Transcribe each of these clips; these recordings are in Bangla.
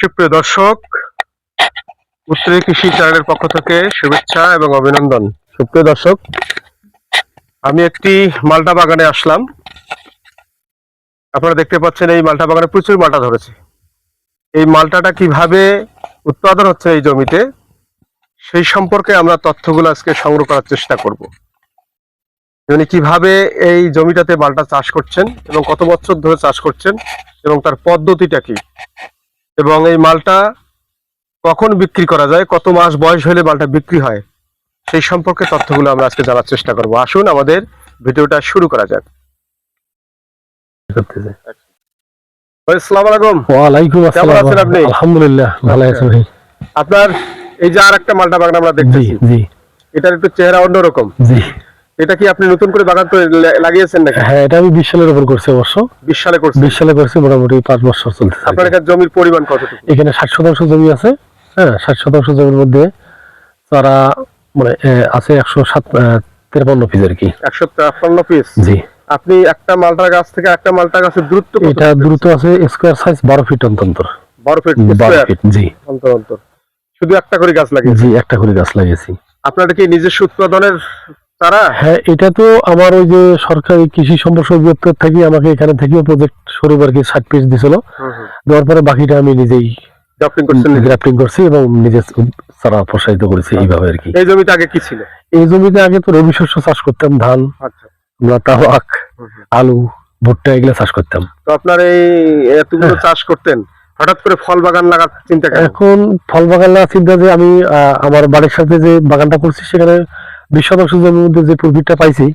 সুপ্রিয় দর্শক, উত্তরী কৃষি চ্যানেলের পক্ষ থেকে শুভেচ্ছা এবং অভিনন্দন। সুপ্রিয় দর্শক, আমি একটি মালটা বাগানে আসলাম। আপনারা দেখতে পাচ্ছেন এই মালটা বাগানে প্রচুর মালটা ধরেছে। এই মালটাটা কীভাবে উৎপাদন হচ্ছে এই জমিতে, সেই সম্পর্কে আমরা তথ্যগুলো আজকে সংগ্রহ করার চেষ্টা করব। উনি কীভাবে এই জমিটাতে মালটা চাষ করছেন এবং কত বছর ধরে চাষ করছেন এবং তার পদ্ধতিটা কি? এবং এই মালটা কখন বিক্রি করা যায় কত মাস বয়স হলে মালটা বিক্রি হয় সেই সম্পর্কে তথ্যগুলো আমরা আজকে জানার চেষ্টা করব। আসুন আমাদের ভিডিওটা শুরু করা যাক। আপনার এই যে আর একটা মালটা বাগান আমরা দেখছি এটার একটু চেহারা অন্যরকম। জি। এটা কি আপনি নতুন করে বাগান লাগিয়েছেন নাকি? হ্যাঁ এটা আমি বিশ সালের উপর করছি অবশ্য। বিশ সালে করছেন? বিশ সালে করছি মোটামুটি পাঁচ বছর চলতেছে আর কি। আপনার এখানে জমির পরিমাণ কতটুকু? এখানে ষাট শতাংশ জমি আছে হ্যাঁ ষাট শতাংশ জমির মধ্যে তারা মানে আছে একশো সাত তেরপান্ন পিস আর কি। একশো তেপ্পান্ন পিস জি। আপনি একটা মালটা গাছ থেকে একটা মালটা গাছের দূরত্ব এটা দ্রুত আছে স্কোয়ার সাইজ বারো ফিট অন্তর। বারো ফিট বারো square, ফিট জি। অন্তর অন্তর। শুধু একটা করে গাছ লাগিয়েছে জি একটা করে গাছ লাগিয়েছি। আপনার কি নিজস্ব উৎপাদনের তারা? হ্যাঁ এটা তো আমার ওই যে সরকারি কৃষি অধিদপ্তর থেকে আমাকে এখানে থেকেও প্রজেক্ট স্বরূপ আর কি ষাট পিস দিছিল। দেওয়ার পরে বাকিটা আমি নিজেই গ্রাফটিং করছি এবং নিজে চারা প্রসারিত করেছি এইভাবে আর কি। এই জমিতে আগে কি ছিল? এই জমিতে আগে তো রবি শস্য চাষ করতাম ধান আচ্ছা। আমরা তাবাক আলু ভুট্টা এগুলা চাষ করতাম। তো আপনার এই এতগুলো চাষ করতেন হঠাৎ করে ফল বাগান লাগার চিন্তা এখন ফল বাগান লাগার চিন্তা যে আমি আমার বাড়ির সাথে যে বাগানটা করছি সেখানে বিশ শতাংশ জমির মধ্যে যে প্রফিটটা পাইছি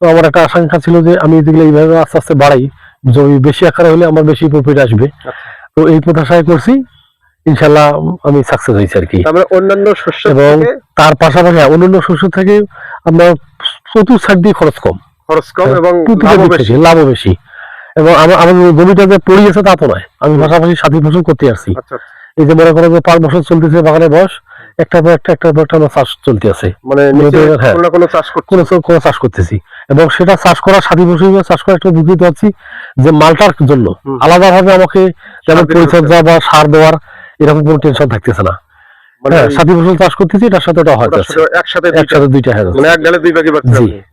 তো আমার একটা আশঙ্কা ছিল যে আমি যেগুলো এইভাবে আস্তে আস্তে বাড়াই জমি বেশি আকারে হলে আমার বেশি প্রফিট আসবে। তো এই প্রত্যাশায় করছি ইনশাল্লাহ আমি সাকসেস হয়েছি আর কি। অন্যান্য শস্য এবং তার পাশাপাশি হ্যাঁ, অন্যান্য শস্য থেকে আমরা চতুর সাইড দিয়ে খরচ কম। খরচ কম হ্যাঁ, এবং লাভও বেশি। এবং আমার জমিটা যে পড়ে গেছে তা তো নয়। আমি পাশাপাশি সাথী ফসল করতে আসছি। আচ্ছা। এই যে মনে করো যে পাঁচ বছর চলতেছে বাগানের বয়স একটা পর একটা একটা পর একটা আমার চাষ চলতে আছে মানে হ্যাঁ। কোনো চাষ কোনো কোনো চাষ করতেছি। এবং সেটা চাষ সাথী ফসল হিসেবে চাষ করা একটা বুঝতে পারছি যে মালটার জন্য। আলাদাভাবে আমাকে যেমন পরিচর্যা বা সার দেওয়ার এরকম কোনো টেনশন থাকতেছে না। মানে হ্যাঁ সাথী ফসল চাষ করতেছি এটার সাথে ওটা হয় একসাথে একসাথে দুইটা হয়ে মানে এক গালে দুই বাকি।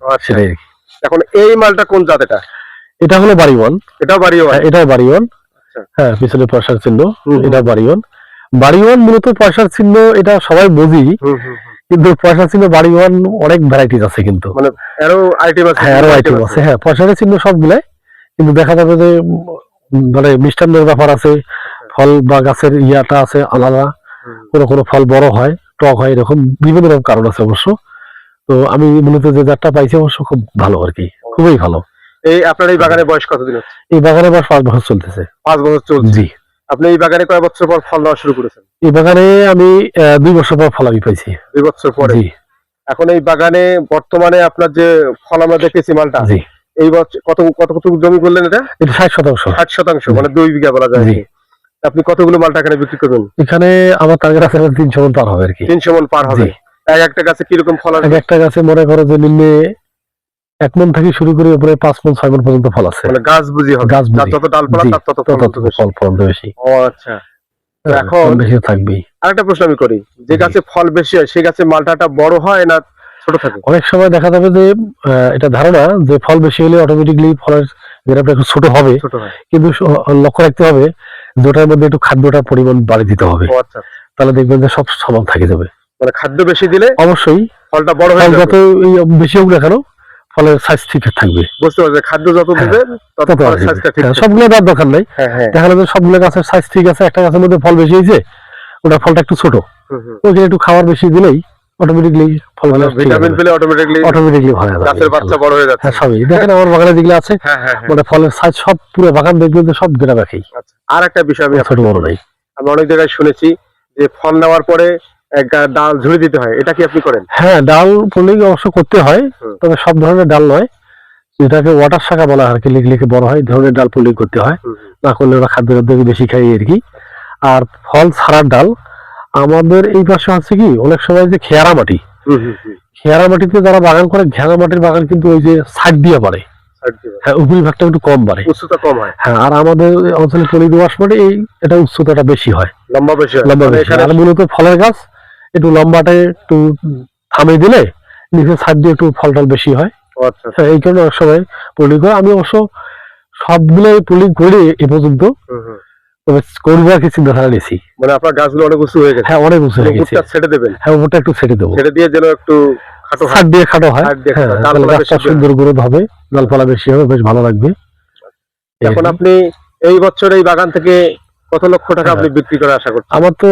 আচ্ছা। সেটাই আর কি। এখন এই মালটা কোন জাত এটা? এটা হলো বাড়িওয়ান এটাও বাড়িও হ্যাঁ, এটাও বাড়িওয়ান আচ্ছা। হ্যাঁ পিছনে পয়সার চিহ্ন। এটা বাড়িওয়ান বাড়িওয়ান মূলত পয়সার চিহ্ন এটা সবাই বুঝি। কিন্তু পয়সার চিহ্ন বাড়িওয়ান অনেক ভ্যারাইটিস আছে কিন্তু। মানে আরও আইটেম আছে। হ্যাঁ আরও আইটেম আছে। হ্যাঁ পয়সার চিহ্ন সবগুলাই কিন্তু দেখা যাবে যে মানে মিষ্টান্নের ব্যাপার আছে ফল বা গাছের ইয়াটা আছে আলাদা কোনো কোনো ফল বড় হয় টক হয় এরকম বিভিন্ন রকম কারণ আছে অবশ্য। তো আমি মূলত যে জাতটা পাইছি অবশ্য খুব ভালো আর কি খুবই ভালো। এই আপনার এই বাগানের বয়স কতদিন এই বাগানে বাস পাঁচ বছর চলতেছে। পাঁচ বছর চলছে। জি। আপনি এই বাগানে কয় বছর পর ফল দেওয়া শুরু করেছেন? এই বাগানে আমি দুই বছর পর পাইছি। দুই বছর পরে? এখন এই বাগানে বর্তমানে আপনার যে ফল আমরা মালটা এই বছর কত কতটুকু জমি করলেন এটা? এটা ষাট শতাংশ। ষাট শতাংশ মানে দুই বিঘা বলা যায় আপনি কতগুলো মালটা এখানে বিক্রি করবেন? এখানে আমার টার্গেট আছে তিনশো মন পার হবে আর কি। তিনশো মন পার হবে। এক একটা গাছে কীরকম ফল এক একটা গাছে মনে করো যে নিম্নে এক মন থেকে শুরু করে উপরে পাঁচ মন ছয় মন পর্যন্ত ফল আছে। মানে গাছ বুঝি গাছ। যত ডালপালা তত তত ফল বেশি। ফল পর্যন্ত বেশি। ও আচ্ছা। হ্যাঁ, এখন- বেশি থাকবেই। আরেকটা প্রশ্ন আমি করি যে গাছে ফল বেশি হয় সেই গাছে মালটাটা বড় হয় না ছোট থাকে? অনেক সময় দেখা যাবে যে এটা ধারণা যে ফল বেশি হলে অটোমেটিকলি ফলের গ্রাফটা একটু ছোট হবে কিন্তু লক্ষ্য রাখতে হবে যে ওটার মধ্যে একটু খাদ্যটার পরিমাণ বাড়িয়ে দিতে হবে। আচ্ছা তাহলে দেখবেন যে সব সমান থাকে যাবে। মানে খাদ্য বেশি দিলে অবশ্যই। ফলটা বড় হয়ে যাবে। যত বেশি হোক না কেন ফলের সাইজ ঠিক থাকবে। বুঝতে পারছি খাদ্য যত হ্যাঁ, তত তত ফলের সাইজটা ঠিক হ্যাঁ, সবগুলো দেওয়ার দরকার নাই। হ্যাঁ দেখা যাবে সবগুলো গাছের সাইজ ঠিক আছে একটা গাছের মধ্যে ফল বেশি হয়েছে ওটা ফলটা একটু ছোট। ওকে একটু খাবার বেশি দিলেই অটোমেটিকলি ফল মানে ভিটামিন পেলে অটোমেটিকলি অটোমেটিকলি ভালো যাবে গাছের বাচ্চা বড় হয়ে যাচ্ছে। হ্যাঁ সবই। দেখেন আমার বাগানে যেগুলো আছে মানে ফলের সাইজ সব পুরো বাগান দেখবেন যে সব গ্রাম একই আচ্ছা আর একটা বিষয় আমি ছোট বড় নাই। আমি অনেক জায়গায় শুনেছি যে ফল নেওয়ার পরে ডাল ঝুড়ি দিতে হয় এটা কি আপনি করেন? হ্যাঁ ডাল পোলিং অবশ্য করতে হয় তবে সব ধরনের ডাল নয়। যেটাকে ওয়াটার শাখা বলা হয় আর কি লিখে বড় হয় ধরনের ডাল পোলিং করতে হয়। না করলে ওরা খাদ্য খাদ্য বেশি খাই আর কি। আর ফল ছাড়ার ডাল আমাদের এই পাশে আছে কি অনেক সময় যে খেয়ারা মাটি। খেয়ারা মাটিতে যারা বাগান করে খেয়ারা মাটির বাগান কিন্তু ওই যে সাইড দিয়ে দিয়ে হ্যাঁ উপরি ভাগটা একটু কম বাড়ে। উচ্চতা কম হয়। হ্যাঁ আর আমাদের অঞ্চলে পলি দোয়াশ মাটি এই এটা উচ্চতাটা বেশি হয়। লম্বা বেশি লম্বা মানে বেশি আর মূলত ফলের গাছ একটু লম্বাটে একটু থামে দিলে নিচে সাইড দিয়ে একটু ফল টল বেশি হয়। আচ্ছা। এই কারণে অনেক সময় পোলিং করে আমি অবশ্য সবগুলোই পোলিং করে এ পর্যন্ত। করব আর কি চিন্তাধারা নিয়েছি। মানে আপনার গাছগুলো অনেক উঁচু হয়ে গেছে। হ্যাঁ অনেক উঁচু হয়ে গেছে। ছেড়ে দেবেন? হ্যাঁ একটু ছেড়ে দেবো। ছেড়ে দিয়ে যেন একটু খাটো দিয়ে খাটো হয়। সার হ্যাঁ গাছটা সুন্দর গ্রোথ হবে ডালপালা বেশি হবে বেশ ভালো লাগবে। এখন আপনি এই বছর এই বাগান থেকে কত লক্ষ টাকা। আপনি বিক্রি করে আশা করছেন? আমার তো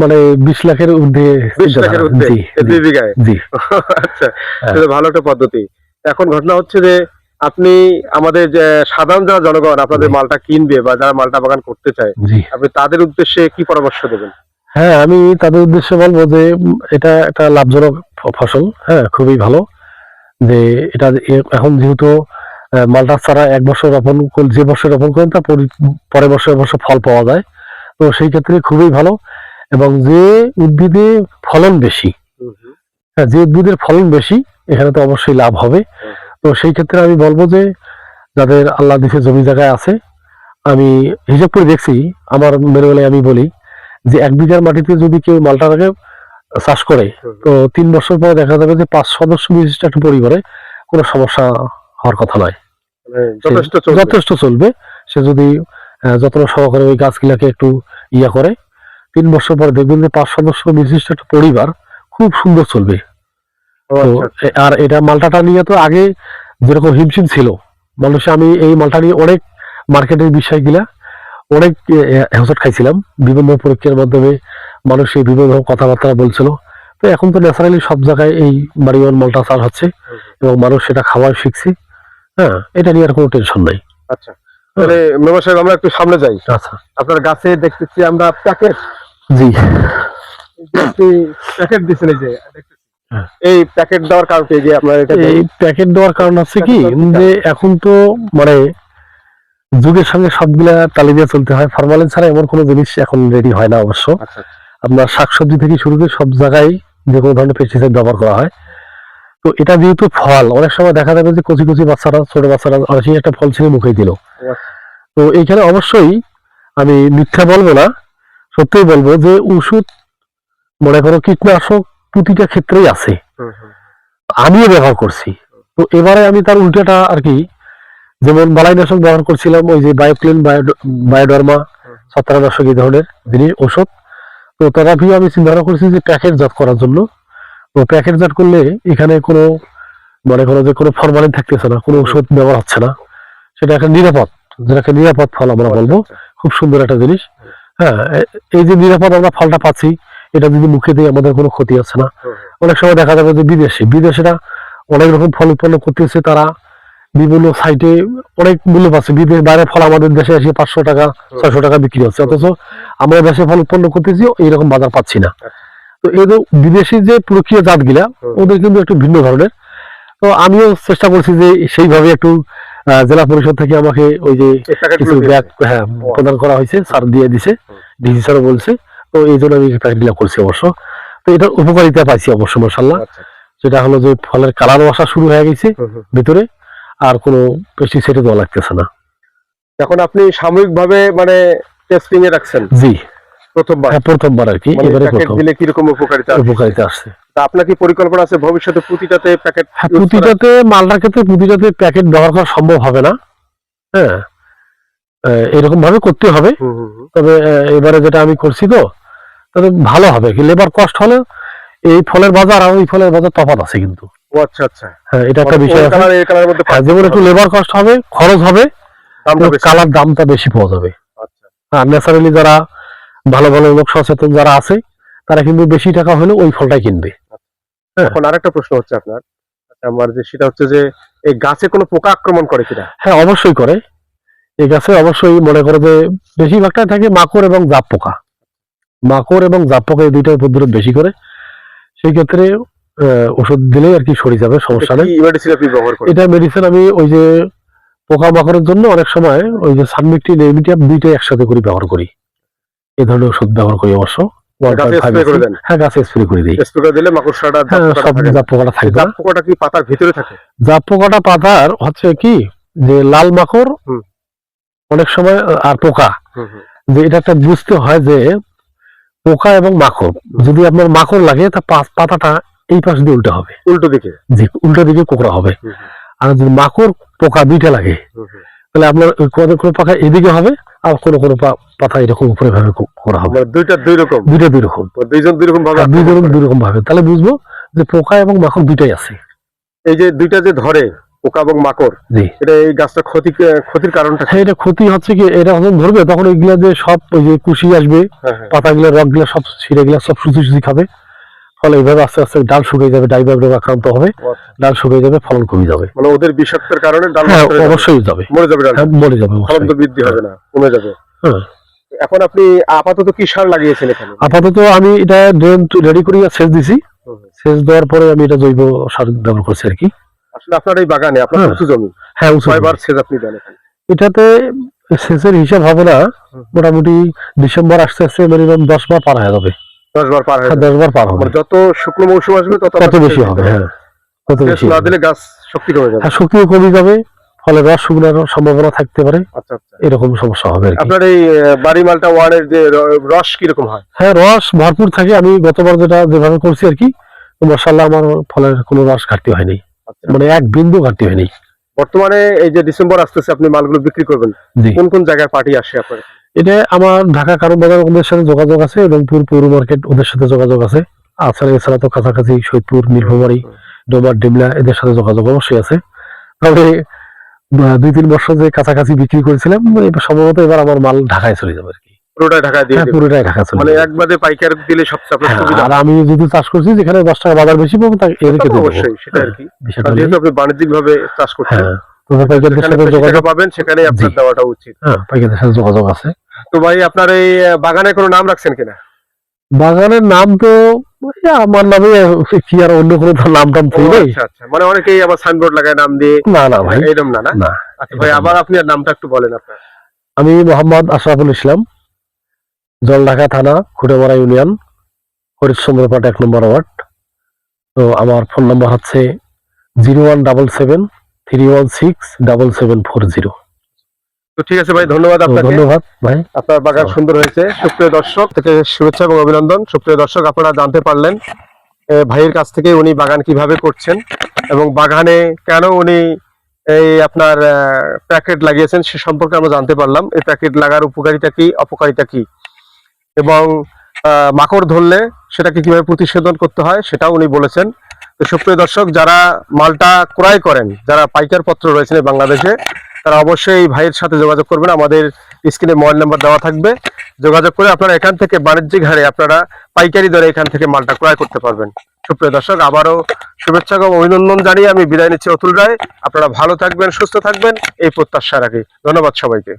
মানে বিশ লাখের ঊর্ধ্বে বিশ লাখের জি দুই বিঘায়? জি। আচ্ছা হ্যাঁ। এটা ভালো একটা পদ্ধতি। এখন ঘটনা হচ্ছে যে আপনি আমাদের যে সাধারণ যারা জনগণ আপনাদের মালটা কিনবে বা যারা মালটা বাগান করতে চায় আপনি তাদের উদ্দেশ্যে কি পরামর্শ দেবেন? হ্যাঁ আমি তাদের উদ্দেশ্যে বলব যে এটা একটা লাভজনক ফসল হ্যাঁ খুবই ভালো। যে এটা এখন যেহেতু মালটা ছাড়া এক বছর রোপণ যে বছর রোপণ করেন তার পরের বছর বছর ফল পাওয়া যায়। তো সেই ক্ষেত্রে খুবই ভালো এবং যে উদ্ভিদে ফলন বেশি হ্যাঁ যে উদ্ভিদের ফলন বেশি, এখানে তো অবশ্যই লাভ হবে। তো সেই ক্ষেত্রে আমি বলব যে, যাদের আল্লাহ দিছে জমি জায়গায় আছে, আমি হিসাব করে দেখছি, আমার মেরে বলে আমি বলি যে এক বিঘার মাটিতে যদি কেউ মালটাকে চাষ করে, তো তিন বছর পরে দেখা যাবে যে পাঁচ সদস্য বিশিষ্ট একটা পরিবারে কোনো সমস্যা হওয়ার কথা নয়। মানে যথেষ্ট চলবে। সে যদি যত্ন সহকারে ওই গাছগুলাকে একটু ইয়া করে তিন বছর পরে দেখবেন যে পাঁচ সদস্য বিশিষ্ট একটা পরিবার খুব সুন্দর চলবে। তো আচ্ছা, আর এটা মালটাটা নিয়ে তো আগে যেরকম হিমশিম ছিল মানুষ আমি এই মালটা নিয়ে অনেক মার্কেটের বিষয়গুলা অনেক হেসট খাইছিলাম। বিভিন্ন পরীক্ষার মাধ্যমে মানুষ এই বিভিন্ন রকম কথাবার্তা বলছিল। তো এখন তো ন্যাচারালি সব জায়গায় এই বাড়িওয়ান মালটা চাষ হচ্ছে। এবং মানুষ সেটা খাওয়াই শিখছে। হ্যাঁ এটা নিয়ে আর কোনো টেনশন নাই। আচ্ছা তাহলে মেম্বার সাহেব আমরা একটু সামনে যাই। আচ্ছা। আপনার গাছে দেখতেছি আমরা প্যাকেট। জি। প্যাকেট দিচ্ছেন এই যে হ্যাঁ। এই প্যাকেট দেওয়ার কারণ কি? যে আপনার এটা এই প্যাকেট দেওয়ার কারণ হচ্ছে কি যে এখন তো মানে যুগের সঙ্গে সবগুলা তালি দিয়ে চলতে হয়। ফরমালিন ছাড়া এমন কোনো জিনিস এখন রেডি হয় না অবশ্য। আচ্ছা আপনার শাকসবজি থেকে শুরু করে সব জায়গায় যে কোনো ধরনের পেস্টিসাইড ব্যবহার করা হয়। তো এটা যেহেতু ফল অনেক সময় দেখা যাবে যে কচি কচি বাচ্চারা ছোট বাচ্চারা অনেক একটা ফল ছিঁড়ে মুখে দিল আচ্ছা। তো এইখানে অবশ্যই আমি মিথ্যা বলব না সত্যিই বলব যে ওষুধ মনে করো কীটনাশক প্রতিটা ক্ষেত্রেই আছে। আমিও ব্যবহার করছি তো এবারে আমি তার উল্টাটা আর কি যেমন বালাইনাশক ব্যবহার করছিলাম ওই যে বায়োক্লিন বায়োডার্মা ছত্রাকনাশক এই ধরনের জিনিস ওষুধ তো তথাপি আমি চিন্তা ভাবনা করছি যে প্যাকেট জাত করার জন্য তো প্যাকেট জাত করলে এখানে কোনো মনে করো যে কোনো ফরমালিন থাকতেছে না কোনো ওষুধ ব্যবহার হচ্ছে না। সেটা একটা নিরাপদ যেটাকে নিরাপদ ফল আমরা বলব। খুব সুন্দর একটা জিনিস। হ্যাঁ এই যে নিরাপদ আমরা ফলটা পাচ্ছি এটা যদি মুখে দিয়ে আমাদের কোনো ক্ষতি হচ্ছে না। অনেক সময় দেখা যাবে যে বিদেশে বিদেশিরা অনেক রকম ফল উৎপন্ন করতেছে তারা বিভিন্ন সাইটে অনেক মূল্য পাচ্ছে। বিদেশ বাইরের ফল আমাদের দেশে এসে পাঁচশো টাকা ছয়শো টাকা বিক্রি হচ্ছে। অথচ আমরা দেশে ফল উৎপন্ন করতেছি এইরকম বাজার পাচ্ছি না। তো এই যে বিদেশি যে প্রক্রিয়া জাতগুলা। ওদের কিন্তু একটু ভিন্ন ধরনের। তো আমিও চেষ্টা করছি যে সেইভাবে একটু জেলা পরিষদ থেকে আমাকে ওই যে কিছু ব্যাগ হ্যাঁ প্রদান করা হয়েছে স্যার দিয়ে দিছে ডিসি স্যারও বলছে। তো এই জন্য আমি প্যাকেটগুলো করছি অবশ্য। তো এটার উপকারিতা পাইছি অবশ্য মার্শাল্লাহ আচ্ছা। সেটা হলো যে ফলের কালারও আসা শুরু হয়ে গেছে। ভিতরে আর কোনো পেস্টিসাইড দেওয়া লাগতেছে না। এখন আপনি সাময়িকভাবে মানে টেস্টিং এ রাখছেন? জি। প্রথমবার। হ্যাঁ প্রথমবার আর কি মানে এবারে প্রথম। দিলে কীরকম উপকারিতা উপকারিতা আসছে। আপনার কি পরিকল্পনা আছে ভবিষ্যতে প্রতিটাতে প্যাকেট হ্যাঁ প্রতিটাতে মালটার ক্ষেত্রে প্রতিটাতে প্যাকেট ব্যবহার করা সম্ভব হবে না। হ্যাঁ এরকম ভাবে করতে হবে। তবে এবারে যেটা আমি করছি তো তবে ভালো হবে। কি লেবার কস্ট হলে এই ফলের বাজার আর ওই ফলের বাজার তফাত আছে কিন্তু। আচ্ছা আচ্ছা। হ্যাঁ এটা একটা মানে বিষয় আছে। কালার মধ্যে যেমন একটু লেবার কস্ট হবে খরচ হবে কালার দামটা বেশি পাওয়া যাবে। আচ্ছা। আর ন্যাচারালি যারা ভালো ভালো লোক সচেতন যারা আছে তারা কিন্তু বেশি টাকা হলে ওই ফলটাই কিনবে। এখন আরেকটা প্রশ্ন হচ্ছে আপনার। আমার যে সেটা হচ্ছে যে এই গাছে কোনো পোকা আক্রমণ করে কিনা? হ্যাঁ অবশ্যই করে। এই গাছে অবশ্যই মনে করে যে বেশিরভাগটাই থাকে মাকড় এবং জাপ পোকা। মাকড় এবং জাপ পোকা এই দুইটা উপদ্রব বেশি করে। সেই ক্ষেত্রে ওষুধ দিলে আর কি সরে যাবে সমস্যা নেই। এটা মেডিসিন আমি ওই যে পোকা মাকড়ের জন্য অনেক সময় ওই যে সানমিকটি নেমিটিয়াম দুইটাই একসাথে করে ব্যবহার করি। এই ধরনের ওষুধ ব্যবহার করি অবশ্য? হ্যাঁ গাছে স্প্রে করে দিই। স্প্রে করে দিলে মাকড়সাটা হ্যাঁ জাপ পোকাটা থাকে। জাপ পোকাটা থাকবে জাপ পোকাটা কি পাতার ভিতরে থাকে? জাপ পোকাটা পাতার হচ্ছে কি যে লাল মাকড় অনেক সময় আর পোকা। যে এটা একটা বুঝতে হয় যে পোকা এবং মাকড় যদি আপনার মাকড় লাগে তা পাতাটা এই পাশ দিয়ে উল্টে হবে। উল্টো দিকে? জি উল্টো দিকে কোকড়া হবে। আর যদি মাকড় পোকা দুইটা লাগে। তাহলে আপনার কোনো কোনো পাখা এদিকে হবে আর কোনো কোনো পাতা এরকম উপরে ভাবে করা হবে। মানে দুইটা দুই রকম? দুইটা দুই রকম। দুইজন দুই রকম ভাবে আর দুই আক্রমণ রকম দুই রকম ভাবে। তাহলে বুঝব যে পোকা এবং মাকড় দুইটাই আছে। এই যে দুইটা যে ধরে পোকা এবং মাকড় এটা এই গাছটা ক্ষতি ক্ষতির কারণটা হ্যাঁ এটা ক্ষতি হচ্ছে কি এটা যখন ধরবে তখন ওইগুলা যে সব ওই যে কুশি আসবে হ্যাঁ, হ্যাঁ। পাতাগুলো রকগুলো সব ছিঁড়ে গেলে সব সুচি সুচি খাবে। ফলে এইভাবে আস্তে আস্তে ডাল শুকিয়ে যাবে ডাইভাব রোগ আক্রান্ত হবে আচ্ছা। ডাল শুকিয়ে যাবে ফলন কমে যাবে। মানে ওদের বিষাক্তের কারণে ডাল হ্যাঁ। অবশ্যই যাবে। মরে যাবে ডাল হ্যাঁ মরে যাবে ফলন তো বৃদ্ধি হবে না কমে যাবে। হ্যাঁ। এখন আপনি আপাতত কি সার লাগিয়েছেন এখানে? আপাতত আমি এটা ড্রেন রেডি করে সেচ দিছি। সেচ দেওয়ার পরে আমি এটা জৈব সার ব্যবহার করছি আর কি। আসলে আপনার এই বাগানে আপনার। উঁচু জমি। হ্যাঁ উঁচু কয়বার সেচ আপনি দেন এটাতে সেচের হিসাব হবে না মোটামুটি ডিসেম্বর আসতে আসতে মিনিমাম দশ বার পার হয়ে যাবে। দশ বার পার হয়ে দশ বার পার হবে। মানে যত শুকনো মৌসুম আসবে তত তত বেশি হবে হ্যাঁ তত বেশি না দিলে গাছ শক্তি কমে যাবে। হ্যাঁ শক্তিও কমে যাবে ফলে রস শুকনার সম্ভাবনা থাকতে পারে। আচ্ছা আচ্ছা। এরকম সমস্যা হবে আপনার এই বাড়ি মালটা ওয়ানের যে রস কীরকম হয়? হ্যাঁ রস ভরপুর থাকে। আমি গতবার যেটা যেভাবে করছি আর কি মশাল্লাহ আমার ফলের কোনো রস ঘাটতি হয়নি। আচ্ছা। মানে এক বিন্দু ঘাটতি হয়নি। বর্তমানে এই যে ডিসেম্বর আসতেছে আপনি মালগুলো বিক্রি করবেন। কোন কোন জায়গায় পার্টি আসে আপনার? এটা আমার ঢাকা কারণ বাজার ওদের সাথে যোগাযোগ আছে রংপুর পৌর মার্কেট ওদের সাথে যোগাযোগ আছে। আছাড়া এছাড়া তো কাছাকাছি সৈয়দপুর নীলফামারী ডোমার ডিমলা এদের সাথে যোগাযোগ অবশ্যই আছে। তবে দুই তিন বছর যে কাছাকাছি বিক্রি করেছিলাম সম্ভবত এবার আমার মাল ঢাকায় চলে যাবে আর কি। পুরোটাই দিয়ে হ্যাঁ পুরোটাই ঢাকা চলে মানে একবারে পাইকার দিলে সবচেয়ে আপনার হ্যাঁ, সুবিধা। আর আমি যদি চাষ করছি যেখানে দশ টাকা বাজার বেশি পাবো তাকে অবশ্যই সেটা আর কি। যেহেতু আপনি বাণিজ্যিক ভাবে চাষ করছেন। যেখানে সাথে যোগাযোগ পাবেন সেখানেই আপনার। দেওয়াটা উচিত। হ্যাঁ পাইকারদের সাথে যোগাযোগ আছে। তো ভাই আপনার এই বাগানে কোনো নাম রাখছেন কিনা? বাগানের নাম তো আমার নামে কি আর অন্য কোনো নাম টাম ও, আচ্ছা আচ্ছা। মানে অনেকেই আবার সাইনবোর্ড লাগায় নাম দিয়ে। না না ভাই। এইরকম না না? না। আচ্ছা ভাই আবার আপনি আর নামটা একটু বলেন আপনার। আমি মোহাম্মদ আশরাফুল ইসলাম জলঢাকা থানা খুঁটেমারা ইউনিয়ন হরিশ্চন্দ্রপাট এক নম্বর ওয়ার্ড। তো আমার ফোন নাম্বার হচ্ছে zero one double seven three one six double seven four zero তো ঠিক আছে ভাই ধন্যবাদ আপনাকে। ধন্যবাদ ভাই। আপনার বাগান। সুন্দর হয়েছে। সুপ্রিয় দর্শক থেকে শুভেচ্ছা এবং অভিনন্দন। সুপ্রিয় দর্শক আপনারা জানতে পারলেন ভাইয়ের কাছ থেকে উনি বাগান কীভাবে করছেন এবং বাগানে কেন উনি এই আপনার প্যাকেট লাগিয়েছেন সে সম্পর্কে আমরা জানতে পারলাম। এই প্যাকেট লাগার উপকারিতা কি অপকারিতা কি? এবং মাকড় ধরলে সেটাকে কীভাবে প্রতিষেধন করতে হয় সেটাও উনি বলেছেন। সুপ্রিয় দর্শক, যারা মালটা ক্রয় করেন, যারা পাইকার পত্র রয়েছেন বাংলাদেশে, তারা অবশ্যই ভাইয়ের সাথে যোগাযোগ করবেন। আমাদের স্ক্রিনে মোবাইল নাম্বার দেওয়া থাকবে। যোগাযোগ করে আপনারা এখান থেকে বাণিজ্যিক হারে আপনারা পাইকারি দরে এখান থেকে মালটা ক্রয় করতে পারবেন। সুপ্রিয় দর্শক, আবারও শুভেচ্ছা এবং অভিনন্দন জানিয়ে আমি বিদায় নিচ্ছি অতুল রায়। আপনারা ভালো থাকবেন, সুস্থ থাকবেন, এই প্রত্যাশা রাখি। ধন্যবাদ সবাইকে।